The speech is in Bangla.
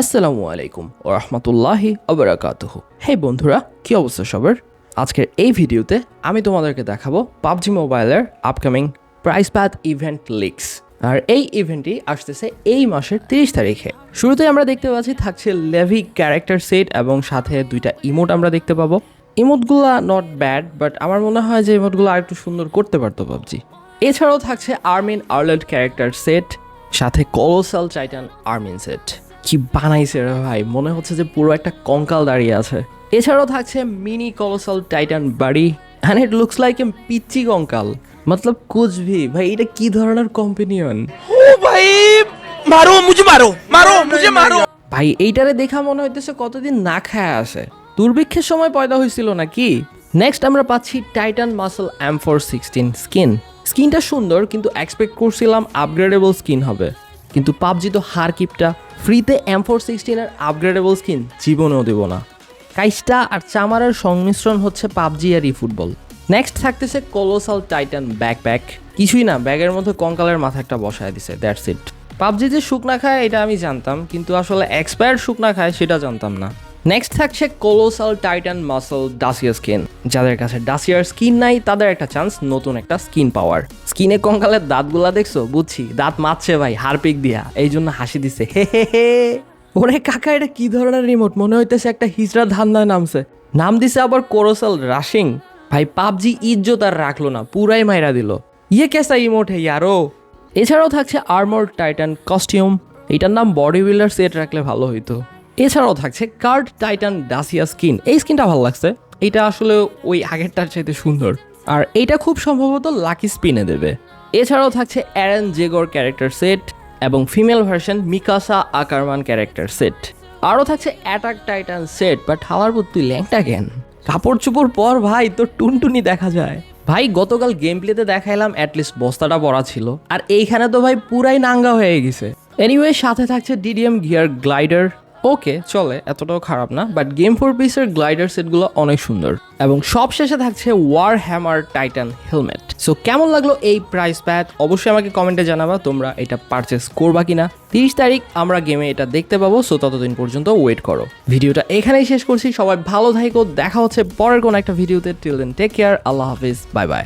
আসসালামু আলাইকুম ও রহমতুল্লাহি আবরাকাতুহু হে বন্ধুরা, কি অবস্থা সবার? আজকের এই ভিডিওতে আমি তোমাদেরকে দেখাবো পাবজি মোবাইলের upcoming prize path event leaks আর এই ইভেন্টটি আসতেছে এই মাসের তিরিশ তারিখে। শুরুতে আমরা দেখতে পাচ্ছি, থাকছে লেভি ক্যারেক্টার সেট এবং সাথে দুইটা ইমোট আমরা দেখতে পাবো। ইমোটগুলো নট ব্যাড বাট আমার মনে হয় যে ইমোটগুলো আর একটু সুন্দর করতে পারতো পাবজি। এছাড়াও থাকছে আর্মিন আর্লেন্ড ক্যারেক্টার সেট সাথে কলোসাল টাইটান আর্মিন সেট কি বানাইছে রে ভাই? মনে হচ্ছে যে পুরো একটা কঙ্কাল দাঁড়িয়ে আছে। এছাড়াও থাকছে মিনি কলোসাল টাইটান বাড়ি অ্যান্ড ইট লুকস লাইক এম পিচি কঙ্কাল। মতলব কুছ ভি ভাই এটা কি ধরনের কম্পেনিয়ন ও ভাই মারো মুঝে মারো মারো মুঝে মারো। ভাই এইটারে দেখা মনে হইতেছে কতদিন না খায় আসে দুর্ভিক্ষের সময় পয়দা হয়েছিল নাকি? নেক্সট আমরা পাচ্ছি titan muscle M four sixteen skin স্কিনটা সুন্দর কিন্তু এক্সপেক্ট করছিলাম আপগ্রেডেবল স্কিন হবে। কিন্তু পাবজি তো হার কিপটা ফ্রিতে এম ফোর সিক্সটিনের আপগ্রেডেবল স্কিন জীবনেও দেব না। কাইস্টা আর চামারের সংমিশ্রণ হচ্ছে পাবজি আর ই ফুটবল নেক্সট থাকতেছে কলোসাল টাইটান ব্যাকপ্যাক কিছুই না, ব্যাগের মধ্যে কঙ্কালের মাথা একটা বসায় দিছে দ্যাটস ইট পাবজি যে শুকনা খায়, এটা আমি জানতাম, কিন্তু আসলে এক্সপায়ার্ড শুকনা খায়, সেটা জানতাম না। নেক্সট থাকছে colossal titan muscle Dacia skin যাদের কাছে ডাসিয়ার স্কিন নাই, তাদের একটা চান্স নতুন একটা স্কিন পাওয়ার স্কিনে কঙ্কালের দাঁতগুলা দেখছ? বুঝছি। দাঁত মারছে ভাই, হারপিক দিয়া। এই জন্য হাসি দিছে। হে হে হে। ওরে কাকা, এটা কি ধরনের রিমোট মনে হইতেছে একটা হিজড়া ধান্দায় নামছে। নাম দিছে আবার কোরোসাল রাশিং ভাই, পাবজি ইজ্জত আর রাখল না, পুরাই মাইরা দিল। ইয়ে কেসা ইমোট হে ইয়ারো এছাড়াও থাকছে আর্মর টাইটান কস্টিউম এটার নাম বডি বিল্ডার সেট রাখলে ভালো হইতো। এছাড়াও থাকছে কার্ড টাইটান ডাসিয়া স্কিন। এই স্কিনটা ভালো লাগছে। এটা আসলে ওই আগেরটার চাইতে সুন্দর। আর এটা খুব সম্ভবত লাকি স্পিনে দেবে। এছাড়াও থাকছে অ্যারেন জেগর ক্যারেক্টার সেট এবং female version Mikasa Ackerman character set. আরও থাকছে অ্যাটাক টাইটান সেট হাওয়ার পর তুই ল্যাংটা কেন? কাপড় চোপড় পর ভাই, তোর টুনটুনি দেখা যায়। ভাই, গতকাল গেম প্লেতে দেখাইলাম অ্যাটলিস্ট বস্তাটা পরা ছিল। আর এইখানে তো ভাই পুরাই নাঙ্গা হয়ে গেছে। এনিওয়ে সাথে থাকছে ডিডিএম গিয়ার গ্লাইডার ওকে, চলে, এতটাও খারাপ না বাট গেম ফোর পিসের গ্লাইডার সেটগুলো অনেক সুন্দর। এবং সব শেষে থাকছে war hammer titan helmet so কেমন লাগল এই প্রাইস প্যাথ অবশ্যই আমাকে কমেন্টে জানাবা তোমরা এটা পারচেস করবা কিনা। তিরিশ তারিখ আমরা গেমে এটা দেখতে পাবো সো ততদিন পর্যন্ত ওয়েট করো। ভিডিওটা এখানেই শেষ করছি, সবাই ভালো থাকো দেখা হচ্ছে পরের কোনো একটা ভিডিওতে টিল দেন টেক কেয়ার আল্লাহ হাফিজ বাই বাই